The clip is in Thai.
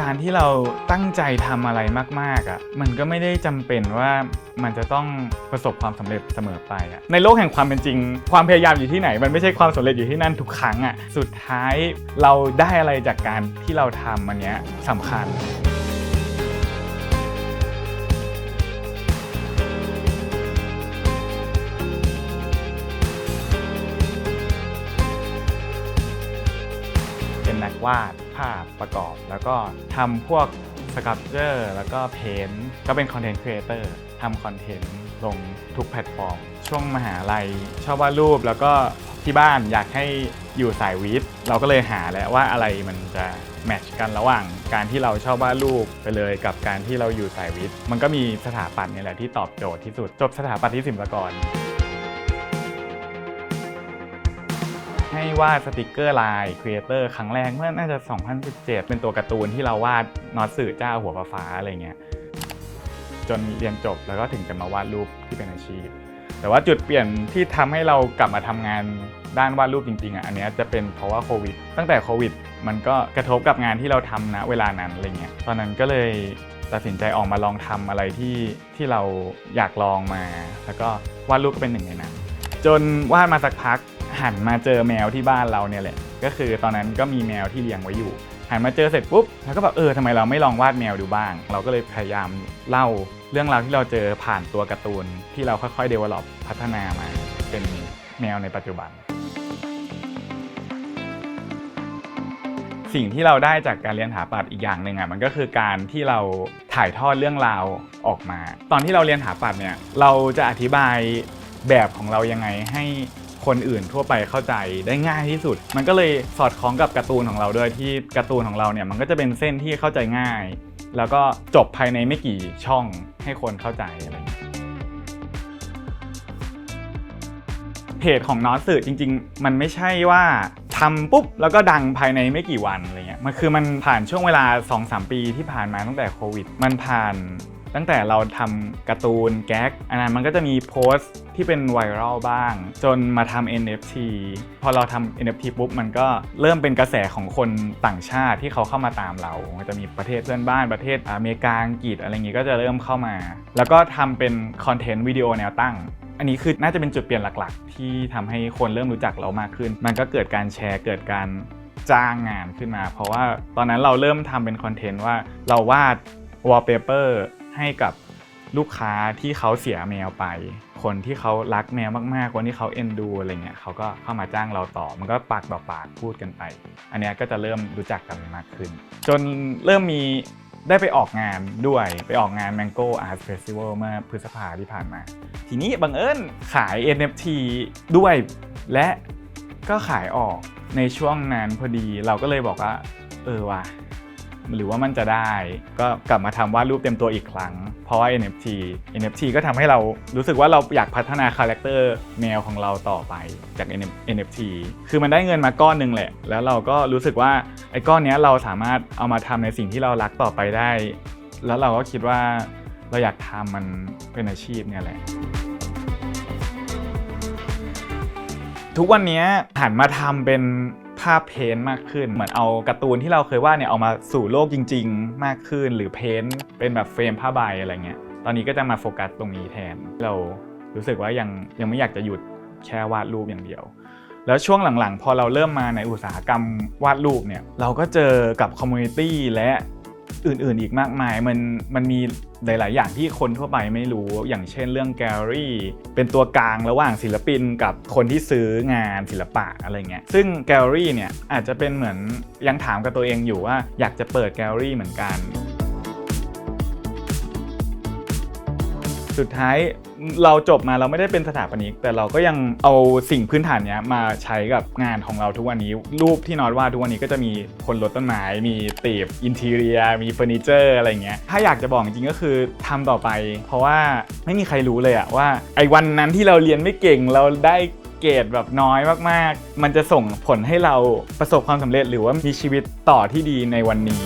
การที่เราตั้งใจทำอะไรมากๆอะ่ะมันก็ไม่ได้จำเป็นว่ามันจะต้องประสบความสำเร็จเสมอไปอะ่ะในโลกแห่งความเป็นจริง ความพยายามอยู่ที่ไหน มันไม่ใช่ความสำเร็จอยู่ที่นั่นทุกครั้งอะ่ะสุดท้ายเราได้อะไรจากการที่เราทำอันเนี้ยสำคัญ เป็นนักวาดภาพประกอบ แล้วก็ทำพวกสครับเจอร์แล้วก็เพนท์ก็เป็นคอนเทนต์ครีเอเตอร์ทำคอนเทนต์ลงทุกแพลตฟอร์ม ช่วงมหาลัย ชอบวาดรูปแล้วก็ที่บ้านอยากให้อยู่สายวิทย์ เราก็เลยหาแหละว่าอะไรมันจะแมทช์กันระหว่างการที่เราชอบวาดรูปไปเลยกับการที่เราอยู่สายวิทย์ มันก็มีสถาปัตย์นี่แหละที่ตอบโจทย์ที่สุดจบสถาปัตย์ที่ศิลปากร ให้วาดสติกเกอร์ลายครีเอเตอร์ครั้งแรกเมื่อน่าจะ 2017 เป็นตัวการ์ตูนที่เราวาดนอตสื่อเจ้าหัวฟ้าอะไรเงี้ยจนเรียนจบแล้วก็ถึงจะมาวาดรูปที่เป็นอาชีพ แต่ว่าจุดเปลี่ยนที่ทำให้เรากลับมาทำงานด้านวาดรูปจริงๆอะอันนี้จะเป็นเพราะว่าโควิด ตั้งแต่โควิด มันก็กระทบกับงานที่เราทำนะเวลานั้นอะไรเงี้ยตอนนั้นก็เลยตัดสินใจออกมาลองทำอะไรที่ที่เราอยากลองมา แล้วก็วาดรูปก็เป็นหนึ่งในนั้นจนวาดมาสักพัก หันมาเจอแมวที่บ้านเราเนี่ยแหละก็คือตอนนั้นก็มีแมวที่เลี้ยงไว้อยู่ หันมาเจอเสร็จปุ๊บแล้วก็แบบเออทำไมเราไม่ลองวาดแมวดูบ้าง เราก็เลยพยายามเล่าเรื่องราวที่เราเจอผ่านตัวการ์ตูน ที่เราค่อยๆ develop พัฒนามา เป็นแมวในปัจจุบัน สิ่งที่เราได้จากการเรียนถาปัดอีกอย่างหนึ่งอะมันก็คือการที่เราถ่ายทอดเรื่องราวออกมา ตอนที่เราเรียนถาปัดเนี่ยเราจะอธิบายแบบของเรายังไงให้ คนอื่นทั่วไปเข้าใจได้ง่ายที่สุด มันก็เลยสอดคล้องกับการ์ตูนของเราด้วยที่การ์ตูนของเราเนี่ยมันก็จะเป็นเส้นที่เข้าใจง่าย แล้วก็จบภายในไม่กี่ช่องให้คนเข้าใจอะไรอย่างเงี้ยเพจของนอตสื่อจริง ๆ มันไม่ใช่ว่าทำปุ๊บแล้วก็ดังภายในไม่กี่วันอะไรเงี้ยมันคือมันผ่านช่วงเวลา 2-3 ปีที่ผ่านมาตั้งแต่โควิด มันผ่าน ตั้งแต่เราทำการ์ตูนแก๊กอันนั้นมันก็จะมีโพสต์ที่เป็นไวรัลบ้าง จนมาทำ NFT พอเราทำ NFT ปุ๊บมันก็เริ่มเป็นกระแสของคนต่างชาติที่เขาเข้ามาตามเราจะมีประเทศเพื่อนบ้านประเทศอเมริกาอังกฤษอะไรอย่างงี้ก็จะเริ่มเข้ามา แล้วก็ทำเป็นคอนเทนต์วิดีโอแนวตั้งอันนี้คือน่าจะเป็นจุดเปลี่ยนหลักๆ ที่ทำให้คนเริ่มรู้จักเรามากขึ้น มันก็เกิดการแชร์เกิดการจ้างงานขึ้นมา เพราะว่าตอนนั้นเราเริ่มทำเป็นคอนเทนต์ว่าเราวาดวอลเปเปอร์ ให้กับลูกค้าที่เขาเสียแมวไป คนที่เขารักแมวมากๆ คนที่เขาเอ็นดูอะไรเงี้ยเขาก็เข้ามาจ้างเราต่อ มันก็ปากต่อปากพูดกันไป อันนี้ก็จะเริ่มรู้จักกันมากขึ้น จนเริ่มมีได้ไปออกงานด้วยไปออกงาน Mango Art Festival เมื่อพฤษภาที่ผ่านมา ทีนี้บังเอิญขาย NFT ด้วย และก็ขายออกในช่วงนั้นพอดีเราก็เลยบอกว่า เออว่ะ หรือว่ามันจะได้ ก็กลับมาทำวาดรูปเต็มตัวอีกครั้ง เพราะว่า NFT NFT ก็ทำให้เรารู้สึกว่าเราอยากพัฒนาคาแรคเตอร์แมวของเราต่อไปจาก NFT คือมันได้เงินมาก้อนหนึ่งแหละ แล้วเราก็รู้สึกว่าไอ้ก้อนนี้เราสามารถเอามาทำในสิ่งที่เรารักต่อไปได้ แล้วเราก็คิดว่าเราอยากทำมันเป็นอาชีพเนี่ยแหละทุกวันนี้หันมาทำเป็น ภาพเพ้นมากขึ้น เหมือนเอาการ์ตูนที่เราเคยวาดเนี่ยเอามาสู่โลกจริง ๆ มากขึ้น หรือเพ้นเป็นแบบเฟรมผ้าใบอะไรเงี้ย ตอนนี้ก็จะมาโฟกัสตรงนี้แทน เรารู้สึกว่ายังยังไม่อยากจะหยุดแค่วาดรูปอย่างเดียว แล้วช่วงหลังๆ พอเราเริ่มมาในอุตสาหกรรมวาดรูปเนี่ย เราก็เจอกับคอมมูนิตี้และ อื่นๆ อีกมากมายมันมันมีหลาย ๆ อย่างที่คนทั่วไปไม่รู้อย่างเช่นเรื่องแกลเลอรี่เป็นตัวกลางระหว่างศิลปินกับคนที่ซื้องานศิลปะอะไรเงี้ยซึ่งแกลเลอรี่เนี่ยอาจจะเป็นเหมือนยังถามกับตัวเองอยู่ว่าอยากจะเปิดแกลเลอรี่เหมือนกัน สุดท้าย เราจบมาเราไม่ได้เป็นสถาปนิก แต่เราก็ยังเอาสิ่งพื้นฐานเนี้ยมาใช้กับงานของเราทุกวันนี้ รูปที่นอตวาดทุกวันนี้ก็จะมีคนรดต้นไม้ มีตีบอินทีเรียมีเฟอร์นิเจอร์อะไรเงี้ยถ้าอยากจะบอกจริงก็คือทำต่อไป เพราะว่าไม่มีใครรู้เลยอะว่าไอ้วันนั้นที่เราเรียนไม่เก่งเราได้เกรดแบบน้อยมากๆ มันจะส่งผลให้เราประสบความสำเร็จหรือว่ามีชีวิตต่อที่ดีในวันนี้